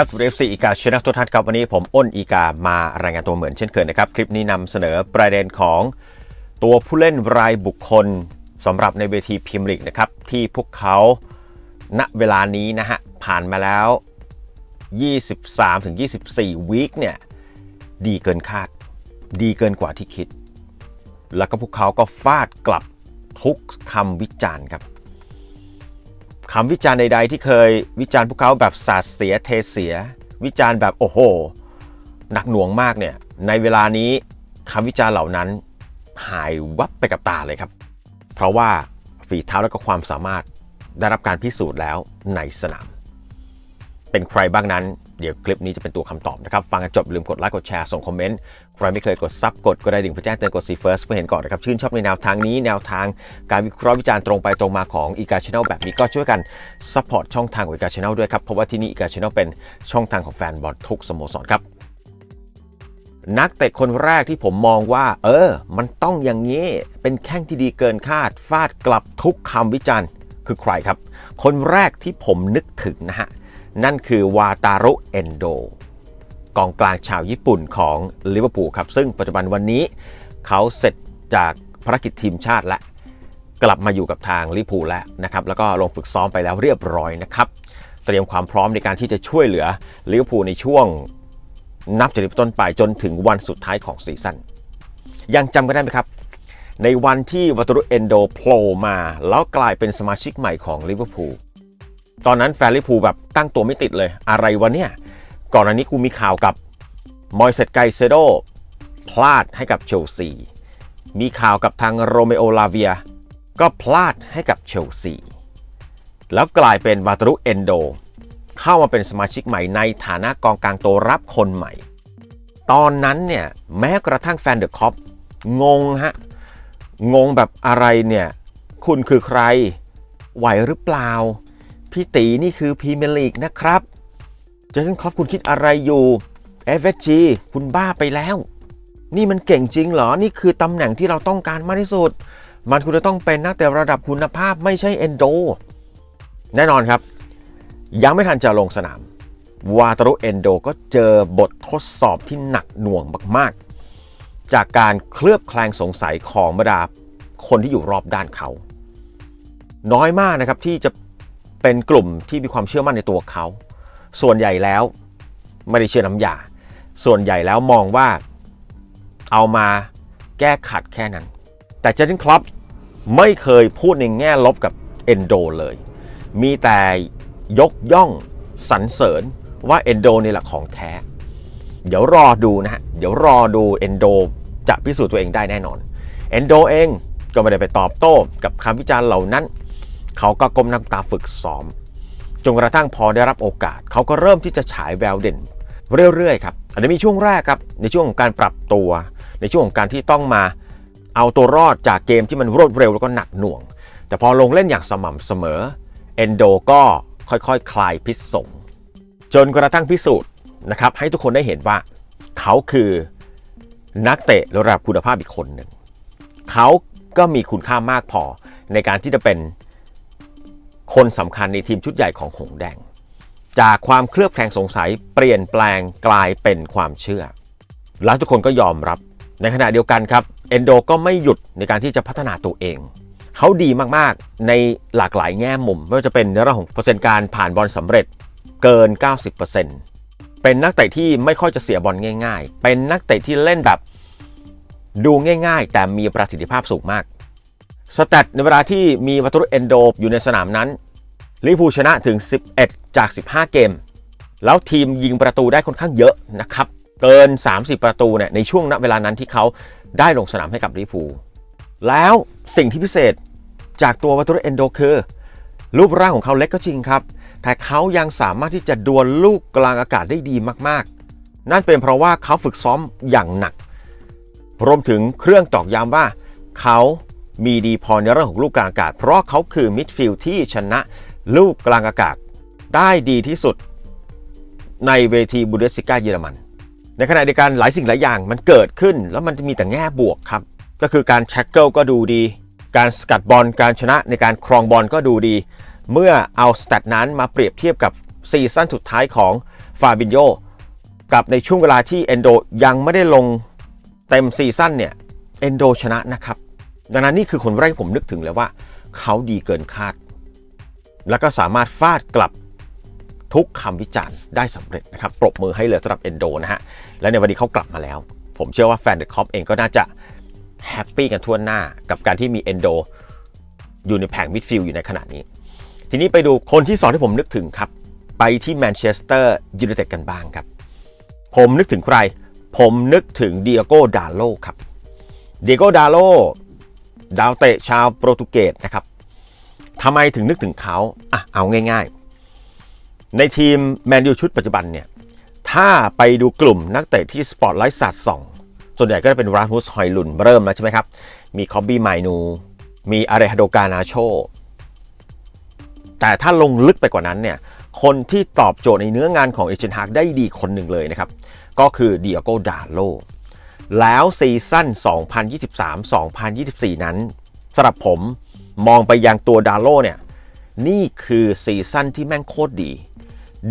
ครับเรฟซีอีกาชนะทุกท่านครับวันนี้ผมอ้นอีกามารายงานตัวเหมือนเช่นเคยนะครับ คลิปนี้นำเสนอประเด็นของตัวผู้เล่นรายบุคคลสำหรับในเวทีพรีเมียร์ลีกนะครับ ที่พวกเขาณเวลานี้นะฮะ ผ่านมาแล้ว 23-24 วีคเนี่ย ดีเกินคาด ดีเกินกว่าที่คิด แล้วก็พวกเขาก็ฟาดกลับทุกคำวิจารณ์ครับ คำวิจารณ์ใด ๆ ที่เคยวิจารณ์พวกเขาแบบสาดเสียเทเสีย วิจารณ์แบบโอ้โห หนักหน่วงมากเนี่ยในเวลานี้คำวิจารณ์เหล่านั้นหายวับไปกับตาเลยครับ เพราะว่าฝีเท้าและก็ความสามารถได้รับการพิสูจน์แล้วในสนาม เป็นใครบ้างนั้น เดี๋ยวคลิปนี้จะเป็นตัวคำตอบนะครับ ฟังกันจบลืมกดไลค์กดแชร์ส่งคอมเมนต์ใครไม่เคยกดซับกดกระดิ่งเพื่อแจ้งเตือนกดซีเฟิร์สเพื่อเห็นก่อนนะครับ ชื่นชอบในแนวทางนี้แนวทางการวิเคราะห์วิจารณ์ตรงไปตรงมาของอีกาช n นลแบบนี้ก็ช่วยกันซัพพอร์ตช่องทางของอีกาช n นลด้วยครับเพราะว่าที่นี่อีกาช n นลเป็นช่องทางของแฟนบอลทุกสโมสรครับนักเตะคนแรกที่ผมมองว่า เออ มันต้องอย่างนี้ เป็นแข้งที่ดีเกินคาด ฟาดกลับทุกคำวิจารณ์ คือใครครับ คนแรกที่ผมนึกถึงนะฮะ นั่นคือวาตารุเอนโดกองกลางชาวญี่ปุ่นของลิเวอร์พูลครับ ซึ่งปัจจุบันวันนี้เขาเสร็จจากภารกิจทีมชาติและกลับมาอยู่กับทางลิเวอร์พูลแล้วนะครับ แล้วก็ลงฝึกซ้อมไปแล้วเรียบร้อยนะครับ เตรียมความพร้อมในการที่จะช่วยเหลือลิเวอร์พูลในช่วงนับจากนี้เป็นต้นไปจนถึงวันสุดท้ายของซีซั่นยังจำกันได้ไหมครับ ในวันที่วัตรุเอนโดโผล่มาแล้วกลายเป็นสมาชิกใหม่ของลิเวอร์พูล ตอนนั้นแฟนลิพูแบบตั้งตัวไม่ติดเลย อะไรวะเนี่ย ก่อนอันนี้กูมีข่าวกับมอยเซตไกเซโดพลาดให้กับเชลซี มีข่าวกับทางโรเมโอลาเวีย ก็พลาดให้กับเชลซี แล้วกลายเป็นวาตรุเอนโด เข้ามาเป็นสมาชิกใหม่ในฐานะกองกลางตัวรับคนใหม่ ตอนนั้นเนี่ยแม้กระทั่งแฟนเดอะคอปงงฮะ งงแบบอะไรเนี่ย คุณคือใครไหวหรือเปล่า พี่ตีนี่คือพรีเมียร์ลีกนะครับเจอร์กนครอปคุณคิดอะไรอยู่ FSG คุณบ้าไปแล้ว นี่มันเก่งจริงเหรอ นี่คือตำแหน่งที่เราต้องการมากที่สุด มันคุณจะต้องเป็นนักเตะระดับคุณภาพไม่ใช่เอนโด แน่นอนครับ ยังไม่ทันจะลงสนาม วาตารุเอนโดก็เจอบททดสอบที่หนักหน่วงมากๆ จากการเคลือบแคลงสงสัยของบรรดาคนที่อยู่รอบด้านเขา น้อยมากนะครับที่จะ เป็นกลุ่มที่มีความเชื่อมั่นในตัวเขา ส่วนใหญ่แล้วไม่ได้เชื่อน้ำยา ส่วนใหญ่แล้วมองว่าเอามาแก้ขัดแค่นั้น แต่เจนนิงคลับไม่เคยพูดในแง่ลบกับเอนโดเลย มีแต่ยกย่องสรรเสริญว่าเอนโดนี่แหละของแท้ เดี๋ยวรอดูนะฮะ เดี๋ยวรอดูเอนโดจะพิสูจน์ตัวเองได้แน่นอน เอนโดเองก็ไม่ได้ไปตอบโต้กับคำวิจารณ์เหล่านั้น เขาก็ก้มน้าตาฝึกซ้อม จนกระทั่งพอได้รับโอกาส เขาก็เริ่มที่จะฉายแววเด่นเรื่อยๆครับอันนี้มีช่วงแรกครับในช่วงของการปรับตัว ในช่วงของการที่ต้องมาเอาตัวรอดจากเกมที่มันรวดเร็วแล้วก็หนักหน่วง แต่พอลงเล่นอย่างสม่ำเสมอเอนโดก็ค่อยๆคคลายพิษสงจนกระทั่งพิสูจน์นะครับให้ทุกคนได้เห็นว่าเขาคือนักเตะระดับคุณภาพอีกคนหนึ่งเขาก็มีคุณค่ามากพอในการที่จะเป็น คนสำคัญในทีมชุดใหญ่ของหงแดง จากความเคลือบแคลงสงสัยเปลี่ยนแปลงกลายเป็นความเชื่อ แล้วทุกคนก็ยอมรับ ในขณะเดียวกันครับเอนโดก็ไม่หยุดในการที่จะพัฒนาตัวเอง เขาดีมากๆในหลากหลายแง่มุม ไม่ว่าจะเป็นในเรื่องของเปอร์เซ็นต์การผ่านบอลสำเร็จเกิน 90%เป็นนักเตะที่ไม่ค่อยจะเสียบอลง่าย ๆ เป็นนักเตะที่เล่นแบบดูง่าย ๆ แต่มีประสิทธิภาพสูงมากสแตทในเวลาที่มีวัตถุเอนโดอยู่ในสนามนั้น ลิเวอร์พูลชนะถึง 11 จาก 15 เกม แล้วทีมยิงประตูได้ค่อนข้างเยอะนะครับ เกิน 30 ประตูเนี่ยในช่วงณเวลานั้นที่เขาได้ลงสนามให้กับลิเวอร์พูลแล้วสิ่งที่พิเศษจากตัววัตถุเอนโดคือ รูปร่างของเขาเล็กก็จริงครับ แต่เขายังสามารถที่จะดวลลูกกลางอากาศได้ดีมากๆ นั่นเป็นเพราะว่าเขาฝึกซ้อมอย่างหนัก รวมถึงเครื่องตอกย้ำว่าเขามีดีพอในเรื่องของลูกกลางอากาศ เพราะเขาคือมิดฟิลด์ที่ชนะ ลูกกลางอากาศได้ดีที่สุดในเวทีบูเดสิก้าเยอรมัน ในขณะเดียวกันหลายสิ่งหลายอย่างมันเกิดขึ้นแล้วมันจะมีแต่แง่บวกครับ ก็คือการแช็กเกิลก็ดูดี การสกัดบอลการชนะในการครองบอลก็ดูดี เมื่อเอาสแตทนั้นมาเปรียบเทียบกับซีซั่นสุดท้ายของฟาบินโยกับในช่วงเวลาที่เอนโดยังไม่ได้ลงเต็มซีซั่นเนี่ยเอนโดชนะนะครับ ดังนั้นนี่คือคนแรกที่ผมนึกถึงเลยว่า เขาดีเกินคาด แล้วก็สามารถฟาดกลับทุกคำวิจารณ์ได้สำเร็จนะครับปรบมือให้เลยสำหรับเอนโดนะฮะและในวันนี้เขากลับมาแล้ว ผมเชื่อว่าแฟนเดอะคอปเองก็น่าจะแฮปปี้กันทั่วหน้ากับการที่มีเอนโดอยู่ในแผงมิดฟิลด์อยู่ในขณะนี้ ทีนี้ไปดูคนที่สองที่ผมนึกถึงครับ ไปที่แมนเชสเตอร์ยูไนเต็ดกันบ้างครับ ผมนึกถึงใคร ผมนึกถึงเดียโกดาโลครับเดียโกดาโลดาวเตะชาวโปรตุเกสนะครับ ทำไมถึงนึกถึงเขาอะเอาง่ายๆ ในทีมแมนยูชุดปัจจุบันเนี่ย ถ้าไปดูกลุ่มนักเตะที่สปอตไลท์สัดส่องส่วนใหญ่ก็จะเป็นราสมุสฮอยลุนเริ่มแล้วใช่ไหมครับ มีคอบบี้ไมนู มีอาเรฮโดกานาโช แต่ถ้าลงลึกไปกว่านั้นเนี่ย คนที่ตอบโจทย์ในเนื้องานของเอเจนฮากได้ดีคนหนึ่งเลยนะครับ ก็คือเดียโกดาโล แล้วซีซั่น 2023-2024 นั้นสำหรับผม มองไปยังตัวดาโลเนี่ย นี่คือซีซั่นที่แม่งโคตรดี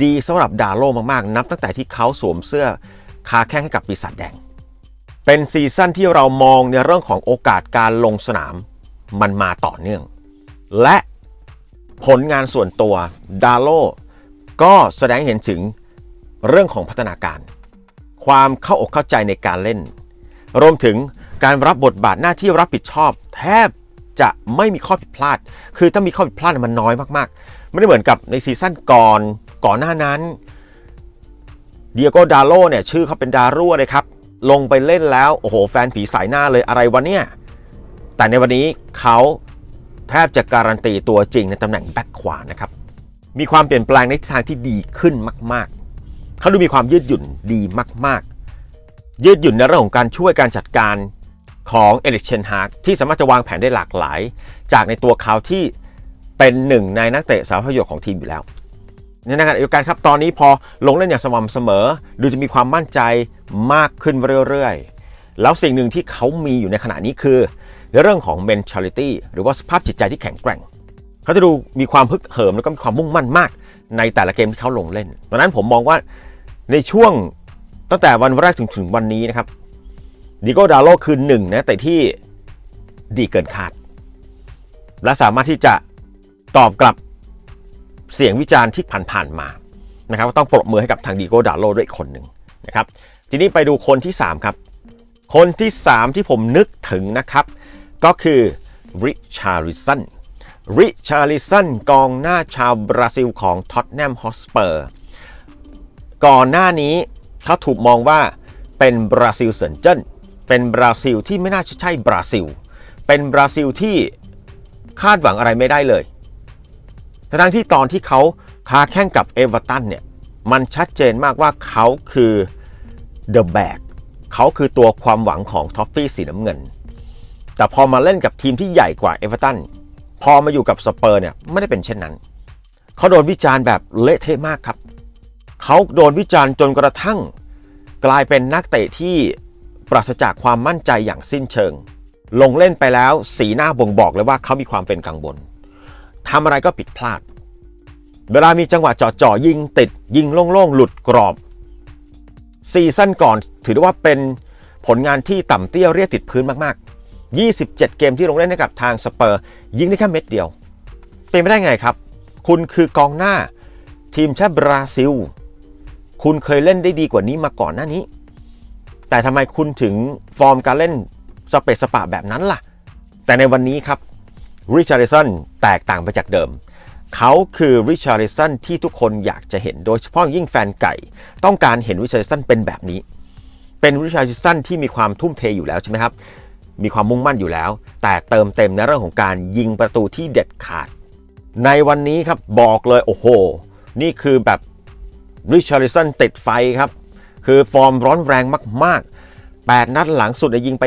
ดีสำหรับดาโลมากๆ นับตั้งแต่ที่เขาสวมเสื้อคาแข้งให้กับปีศาจแดง เป็นซีซั่นที่เรามองในเรื่องของโอกาสการลงสนาม มันมาต่อเนื่อง และผลงานส่วนตัวดาโลก็แสดงเห็นถึงเรื่องของพัฒนาการ ความเข้าอกเข้าใจในการเล่น รวมถึงการรับบทบาทหน้าที่รับผิดชอบแทบ จะไม่มีข้อผิดพลาด คือถ้ามีข้อผิดพลาดมันน้อยมากๆ ไม่ได้เหมือนกับในซีซั่นก่อนก่อนหน้านั้นเดียโกดาโลเนี่ยชื่อเขาเป็นดารั่วเลยครับ ลงไปเล่นแล้ว โอ้โห แฟนผีสายหน้าเลยอะไรวะเนี่ย แต่ในวันนี้เขาแทบจะการันตีตัวจริงในตำแหน่งแบ็คขวานะครับ มีความเปลี่ยนแปลงในทิศทางที่ดีขึ้นมากๆ เขาดูมีความยืดหยุ่นดีมาก ๆ ยืดหยุ่นในเรื่องของการช่วยการจัดการ ของเอลิกเชนฮากที่สามารถจะวางแผนได้หลากหลาย จากในตัวเขาที่เป็นหนึ่งในนักเตะสารประโยชน์ของทีมอยู่แล้วในขณะเดียวกันครับตอนนี้พอลงเล่นอย่างสม่ำเสมอ ดูจะมีความมั่นใจมากขึ้นเรื่อยๆ แล้วสิ่งหนึ่งที่เขามีอยู่ในขณะนี้คือ ในเรื่องของ mentality หรือว่าสภาพจิตใจที่แข็งแกร่ง เขาจะดูมีความฮึกเหิมแล้วก็มีความมุ่งมั่นมาก ในแต่ละเกมที่เขาลงเล่นดังนั้นผมมองว่าในช่วงตั้งแต่วันแรกถึงถึงวันนี้นะครับ ดิโกดาโลคือหนึ่งนะแต่ที่ดีเกินคาด และสามารถที่จะตอบกลับเสียงวิจารณ์ที่ผ่านๆมานะครับต้องปรบมือให้กับทางดิโกดาโลด้วยคนหนึ่งนะครับทีนี้ไปดูคนที่ 3 ครับ คนที่ 3 ที่ผมนึกถึงนะครับ ก็คือริชาริสันริชาริสันกองหน้าชาวบราซิลของท็อตแนมฮอสเปอร์ก่อนหน้านี้เขาถูกมองว่าเป็นบราซิลเซินเจิ้น เป็นบราซิลที่ไม่น่าจะใช่บราซิล เป็นบราซิลที่คาดหวังอะไรไม่ได้เลย ทั้งที่ตอนที่เขาคาแข่งกับเอเวอร์ตันเนี่ย มันชัดเจนมากว่าเขาคือเดอะแบกเขาคือตัวความหวังของท็อฟฟี่สีน้ำเงิน แต่พอมาเล่นกับทีมที่ใหญ่กว่าเอเวอร์ตัน พอมาอยู่กับสเปอร์เนี่ยไม่ได้เป็นเช่นนั้น เขาโดนวิจารณ์แบบเละเทะมากครับ เขาโดนวิจารณ์จนกระทั่ง กลายเป็นนักเตะที่ ปราศจากความมั่นใจอย่างสิ้นเชิง ลงเล่นไปแล้วสีหน้าบ่งบอกเลยว่าเขามีความเป็นกังวลทำอะไรก็ผิดพลาด เวลามีจังหวะจ่อๆยิงติด ยิงโล่งๆ หลุดกรอบ ซีซั่นก่อนถือได้ว่าเป็นผลงานที่ต่ำเตี้ยเรียกติดพื้นมากๆ 27 เกมที่ลงเล่นให้กับทางสเปอร์ ยิงได้แค่เม็ดเดียว เป็นไม่ได้ไงครับ คุณคือกองหน้าทีมชาติบราซิล คุณเคยเล่นได้ดีกว่านี้มาก่อนหน้านี้ แต่ทำไมคุณถึงฟอร์มการเล่นสเปซสปะแบบนั้นล่ะ แต่ในวันนี้ครับริชาริสันแตกต่างไปจากเดิม เขาคือริชาริสันที่ทุกคนอยากจะเห็นโดยเฉพาะยิ่งแฟนไก่ ต้องการเห็นริชาริสันเป็นแบบนี้ เป็นริชาริสันที่มีความทุ่มเทอยู่แล้วใช่ไหมครับ มีความมุ่งมั่นอยู่แล้ว แต่เติมเต็มในเรื่องของการยิงประตูที่เด็ดขาด ในวันนี้ครับบอกเลยโอ้โห นี่คือแบบริชาริสันติดไฟครับ คือฟอร์มร้อนแรงมาก ๆ 8 นัดหลังสุดยิงไป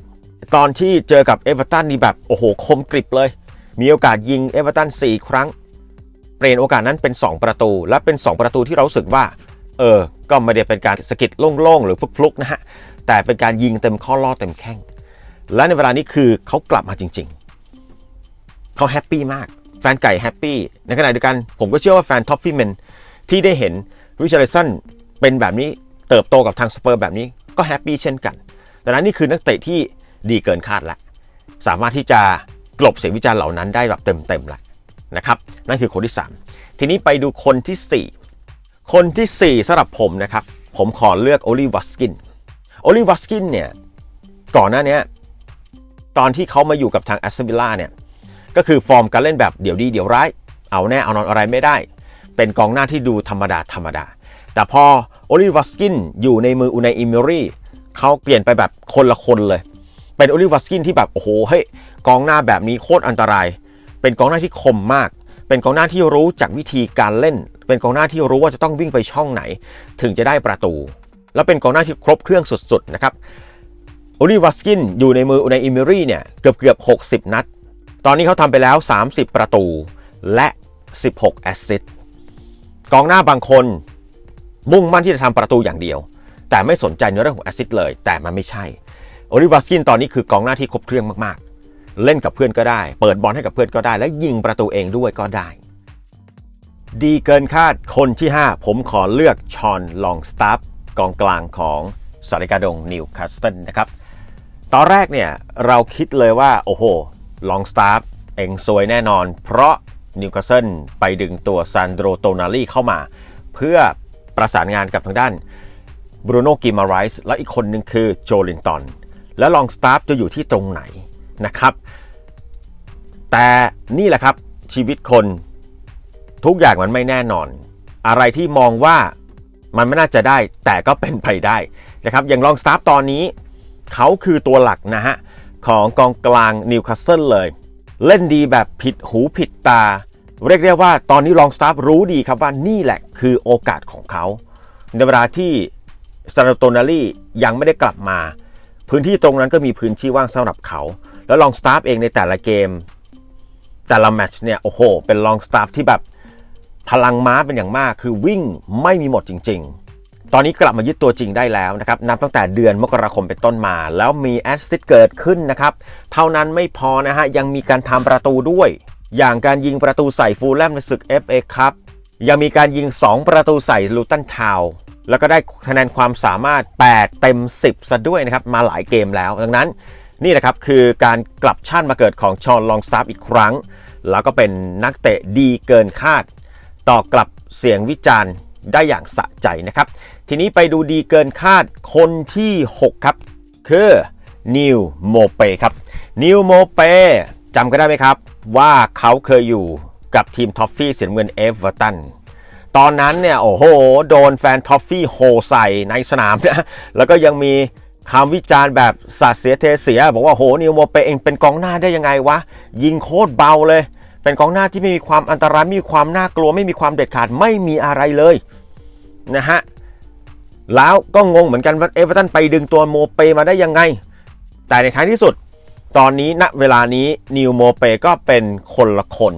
9 ตอนที่เจอกับเอเวอร์ตันนี่แบบ โอ้โห คมกริบเลย มีโอกาสยิงเอเวอร์ตัน4 ครั้ง เปลี่ยนโอกาสนั้นเป็น 2 ประตู และเป็น 2 ประตูที่เราสึกว่า เออ ก็ไม่ได้เป็นการสกิดโล่ง ๆ หรือฟลุกๆนะฮะ แต่เป็นการยิงเต็มข้อล่อเต็มแข้ง และในเวลานี้คือเขากลับมาจริง ๆ เขาแฮปปี้มากแฟนไก่แฮปปี้ ในขณะเดียวกันผมก็เชื่อว่าแฟนท็อปฟี่เมนที่ได้เห็นริชาร์ดสันเป็นแบบนี้ เติบโตกับทางสเปอร์แบบนี้ก็แฮปปี้เช่นกัน ดังนั้นนี่คือนักเตะที่ดีเกินคาดแล้วสามารถที่จะกลบเสียงวิจารณ์เหล่านั้นได้แบบเต็มๆแล้วนะครับ นั่นคือคนที่ 3 ทีนี้ไปดูคนที่ 4 คนทีสี่4สำหรับผมนะครับ ผมขอเลือกโอลิวัสกิน โอลิวัสกินเนี่ย ก่อนหน้านี้ตอนที่เขามาอยู่กับทางแอสเซนวิล่าเนี่ย ก็คือฟอร์มการเล่นแบบเดี๋ยวดีเดี๋ยวร้าย เอาแน่เอานอนอะไรไม่ได้ เป็นกองหน้าที่ดูธรรมดาธรรมดา แต่พอโอลิวัสกินอยู่ในมืออูนายอิมิรีเขาเปลี่ยนไปแบบคนละคนเลย เป็นโอลิวัสกินที่แบบโอ้โหเฮ้ยกองหน้าแบบนี้โคตรอันตราย เป็นกองหน้าที่คมมาก เป็นกองหน้าที่รู้จักวิธีการเล่น เป็นกองหน้าที่รู้ว่าจะต้องวิ่งไปช่องไหน ถึงจะได้ประตู แล้วเป็นกองหน้าที่ครบเครื่องสุดๆนะครับโอลิวัสกินอยู่ในมือในอิมิรีเนี่ยเกือบเกือบ 60 นัด ตอนนี้เขาทำไปแล้ว 30 ประตูและ 16 แอสซิสต์กองหน้าบางคน มุ่งมั่นที่จะทำประตูอย่างเดียว แต่ไม่สนใจในเรื่องของแอซิสต์เลย แต่มันไม่ใช่โอลิวัสกินตอนนี้คือกองหน้าที่ครบเครื่องมากๆ เล่นกับเพื่อนก็ได้ เปิดบอลให้กับเพื่อนก็ได้ และยิงประตูเองด้วยก็ได้ ดีเกินคาดคนที่ 5 ผมขอเลือกชอนลองสตาฟกองกลางของสาริกาดงนิวคาสเซิลนะครับตอนแรกเนี่ยเราคิดเลยว่า โอ้โหลองสตาฟเองซวยแน่นอน เพราะนิวคาสเซิลไปดึงตัวซานโดรโตนาลีเข้ามา เพื่อ ประสานงานกับทางด้านบรูโน่กิมาไรส์และอีกคนหนึ่งคือโจลินตันแล้วลองสตาฟจะอยู่ที่ตรงไหนนะครับ แต่นี่แหละครับชีวิตคนทุกอย่างมันไม่แน่นอน อะไรที่มองว่ามันไม่น่าจะได้แต่ก็เป็นไปได้นะครับอย่างลองสตาฟตอนนี้ เขาคือตัวหลักนะฮะ ของกองกลางนิวคาสเซิลเลย เล่นดีแบบผิดหูผิดตา เรียกได้ว่าตอนนี้ลองสตาฟรู้ดีครับว่านี่แหละคือโอกาสของเขา ในเวลาที่สตาร์โตนาลียังไม่ได้กลับมา พื้นที่ตรงนั้นก็มีพื้นที่ว่างสำหรับเขา แล้วลองสตาฟเองในแต่ละเกม แต่ละแมตช์เนี่ยโอ้โห เป็นลองสตาฟที่แบบพลังม้าเป็นอย่างมาก คือวิ่งไม่มีหมดจริง ๆ ตอนนี้กลับมายึดตัวจริงได้แล้วนะครับ นับตั้งแต่เดือนมกราคมเป็นต้นมา แล้วมีแอสซิสต์เกิดขึ้นนะครับ เท่านั้นไม่พอนะฮะ ยังมีการทำประตูด้วย อย่างการยิงประตูใส่ฟูลแลมในศึก FA ครับ ยังมีการยิง 2 ประตูใส่ลูตันทาวแล้วก็ได้คะแนนความสามารถ 8 เต็ม 10 ซะด้วยนะครับ มาหลายเกมแล้ว ดังนั้นนี่นะครับ คือการกลับชาติมาเกิดของชอนลองสตาฟอีกครั้ง แล้วก็เป็นนักเตะดีเกินคาด ต่อกลับเสียงวิจารณ์ได้อย่างสะใจนะครับ ทีนี้ไปดูดีเกินคาดคนที่ 6 ครับ คือนิวโมเปครับนิวโมเป จำกันได้ไหมครับ ว่าเขาเคยอยู่กับทีมท็อฟฟี่สีน้ำเงินเอฟเวอร์ตันตอนนั้นเนี่ย โอ้โห โดนแฟนท็อฟฟี่โหใส่ในสนามนะแล้วก็ยังมีคำวิจารณ์แบบสาเสียเทเสีย บอกว่าโหนิวโมเปเองเป็นกองหน้าได้ยังไงวะ ยิงโคตรเบาเลย เป็นกองหน้าที่ไม่มีความอันตรายไม่มีความน่ากลัวไม่มีความเด็ดขาดไม่มีอะไรเลยนะฮะแล้วก็งงเหมือนกันว่าเอเวอร์ตันไปดึงตัวโมเปมาได้ยังไง แต่ในท้ายที่สุด ตอนนี้ณเวลานี้นิวโมเปก็เป็นคนละคน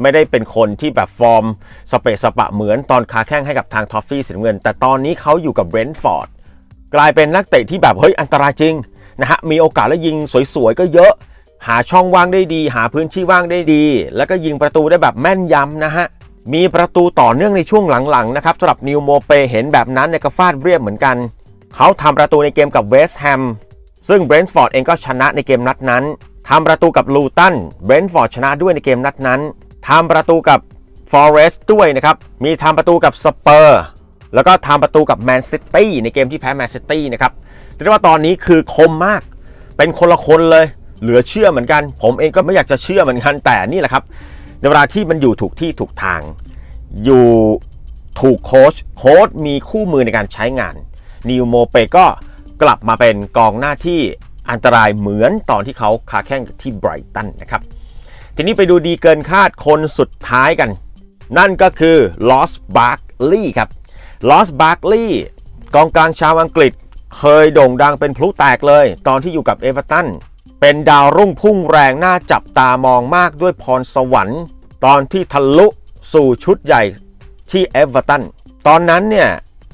ไม่ได้เป็นคนที่แบบฟอร์ม สเปซสปะเหมือนตอนคาแข้งให้กับทางทอฟฟี่สีน้ำเงิน แต่ตอนนี้เขาอยู่กับเบรนท์ฟอร์ดกลายเป็นนักเตะที่แบบเฮ้ยอันตรายจริงนะฮะมีโอกาสแล้วยิงสวยๆก็เยอะ หาช่องว่างได้ดี หาพื้นที่ว่างได้ดี แล้วก็ยิงประตูได้แบบแม่นยำนะฮะมีประตูต่อเนื่องในช่วงหลังๆนะครับสำหรับนิวโมเปเห็นแบบนั้นเนี่ยก็ฟาดเรียบเหมือนกัน เขาทำประตูในเกมกับเวสต์แฮม ซึ่งเบรนท์ฟอร์ดเองก็ชนะในเกมนัดนั้นทำประตูกับลูตันเบรนท์ฟอร์ดชนะด้วยในเกมนัดนั้นทำประตูกับฟอเรสต์ด้วยนะครับ มีทำประตูกับสเปอร์แล้วก็ทำประตูกับแมนซิตี้ในเกมที่แพ้แมนซิตี้นะครับเรียกว่าตอนนี้คือคมมาก เป็นคนละคนเลย เหลือเชื่อเหมือนกัน ผมเองก็ไม่อยากจะเชื่อเหมือนกันแต่นี่แหละครับ ในเวลาที่มันอยู่ถูกที่ถูกทาง อยู่ถูกโค้ชโค้ชมีคู่มือในการใช้งานนิวโมเปก็ กลับมาเป็นกองหน้าที่อันตรายเหมือนตอนที่เขาคาแข้งที่ไบรตันนะครับทีนี้ไปดูดีเกินคาดคนสุดท้ายกัน นั่นก็คือลอสบาร์กลีย์ครับลอสบาร์กลีย์กองกลางชาวอังกฤษ เคยโด่งดังเป็นพลุแตกเลย ตอนที่อยู่กับเอเวอร์ตันเป็นดาวรุ่งพุ่งแรงน่าจับตามองมากด้วยพรสวรรค์ ตอนที่ทะลุสู่ชุดใหญ่ที่เอเวอร์ตันตอนนั้นเนี่ย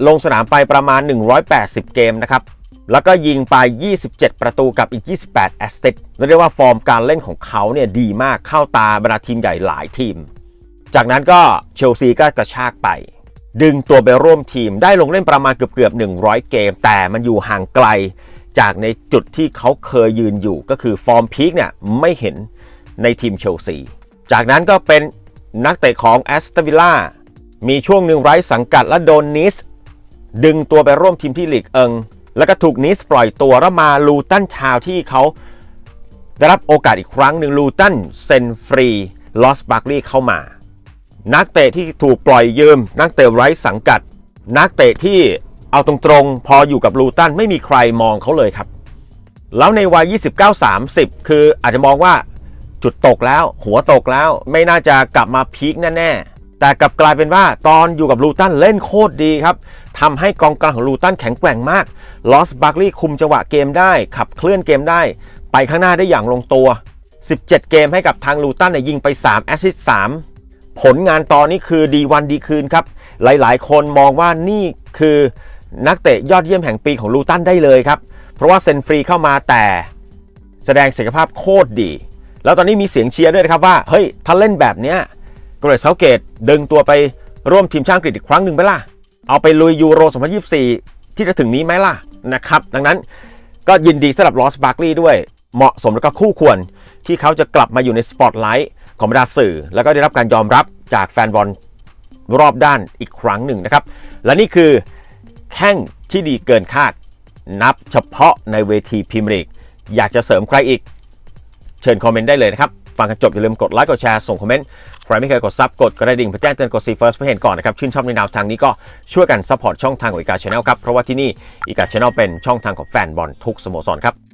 ลงสนามไปประมาณ 180 เกมนะครับ แล้วก็ยิงไป 27 ประตูกับอีก 28 แอสซิสต์เรียกว่าฟอร์มการเล่นของเขาเนี่ยดีมากเข้าตาบรรดาทีมใหญ่หลายทีม จากนั้นก็เชลซีก็กระชากไป ดึงตัวไปร่วมทีมได้ลงเล่นประมาณเกือบเกือบ100 เกม แต่มันอยู่ห่างไกล จากในจุดที่เขาเคยยืนอยู่ก็คือฟอร์มพีคเนี่ยไม่เห็นในทีมเชลซี จากนั้นก็เป็นนักเตะของแอสตันวิลล่ามีช่วงหนึ่งไร้สังกัดและโดนนิสดึงตัวไปร่วมทีมที่ลีกเอิง แล้วก็ถูกนิสปล่อยตัวแล้วมาลูตันชาวที่เขาได้รับโอกาสอีกครั้งหนึ่งลูตันเซนฟรีลอสบาร์กลีเข้ามา นักเตะที่ถูกปล่อยยืม นักเตะไร้สังกัด นักเตะที่เอาตรงๆ พออยู่กับลูตันไม่มีใครมองเขาเลยครับ แล้วในวัย 29-30 คืออาจจะมองว่าจุดตกแล้ว หัวตกแล้วไม่น่าจะกลับมาพีคแน่ๆแต่กลับกลายเป็นว่าตอนอยู่กับลูตันเล่นโคตรดีครับ ทำให้กองกลางของลูตันแข็งแกร่งมากลอสบาร์กลีคุมจังหวะเกมได้ ขับเคลื่อนเกมได้ ไปข้างหน้าได้อย่างลงตัว 17 เกมให้กับทางลูตันเนี่ยยิงไป 3 แอสซิสต์3ผลงานตอนนี้คือดีวันดีคืนครับ หลายๆ คนมองว่านี่คือนักเตะยอดเยี่ยมแห่งปีของลูตันได้เลยครับ เพราะว่าเซนฟรีเข้ามาแต่แสดงศักยภาพโคตรดี แล้วตอนนี้มีเสียงเชียร์ด้วยนะครับว่าเฮ้ยถ้าเล่นแบบเนี้ยเกรซเซาเกตดึงตัวไปร่วมทีมชาติอังกฤษอีกครั้งหนึ่งไหมล่ะ เอาไปลุยยูโร 2024 ที่จะถึงนี้ไหมล่ะนะครับ ดังนั้นก็ยินดีสำหรับลอสบาร์กลีย์ด้วยเหมาะสมแล้วก็คู่ควร ที่เขาจะกลับมาอยู่ในสปอตไลท์ของบรรดาสื่อ แล้วก็ได้รับการยอมรับจากแฟนบอลรอบด้านอีกครั้งหนึ่งนะครับ และนี่คือแข้งที่ดีเกินคาด นับเฉพาะในเวทีพรีเมียร์ลีกอยากจะเสริมใครอีก เชิญคอมเมนต์ได้เลยนะครับ ฟังกันจบอย่าลืมกดไลค์กดแชร์ส่งคอมเมนต์ใครไม่เคยกดซับกดกระดิ่งเพื่อแจ้งเตือนกดซีเฟิร์สเพื่อเห็นก่อนนะครับชื่นชอบในแนวทางนี้ก็ช่วยกันซัพพอร์ตช่องทางของอีกาชาแนลครับเพราะว่าที่นี่อีกาชาแนลเป็นช่องทางของแฟนบอลทุกสโมสรครับ